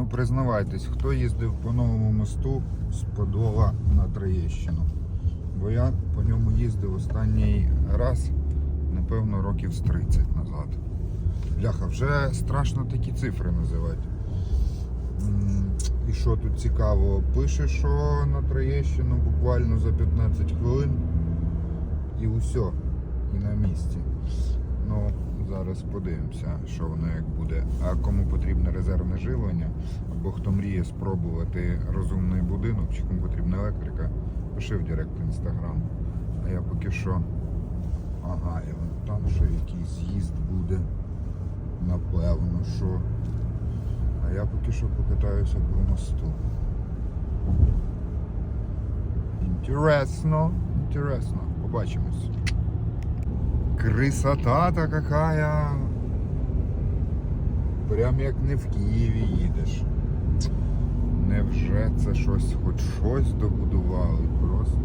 ну признавайтесь, хто їздив по новому мосту з Подола на Троєщину? Бо я по ньому їздив останній раз, напевно, років з 30 назад. Бляха, вже страшно такі цифри називати. І що тут цікаво? Пише, що на Троєщину буквально за 15 хвилин і усе, і на місці. Ну, зараз подивимося, що воно як буде. А кому потрібне резервне живлення, або хто мріє спробувати розумний будинок, чи кому потрібна електрика, пиши в Директ Інстаграм. А я поки що. Ага, і вон там ще якийсь з'їзд буде. Напевно, що. А я поки що покатаюся по мосту. Інтересно, інтересно. Побачимось. Красота-то какая. Прям як не в Києві їдеш. Невже це щось, хоч щось добудували? Просто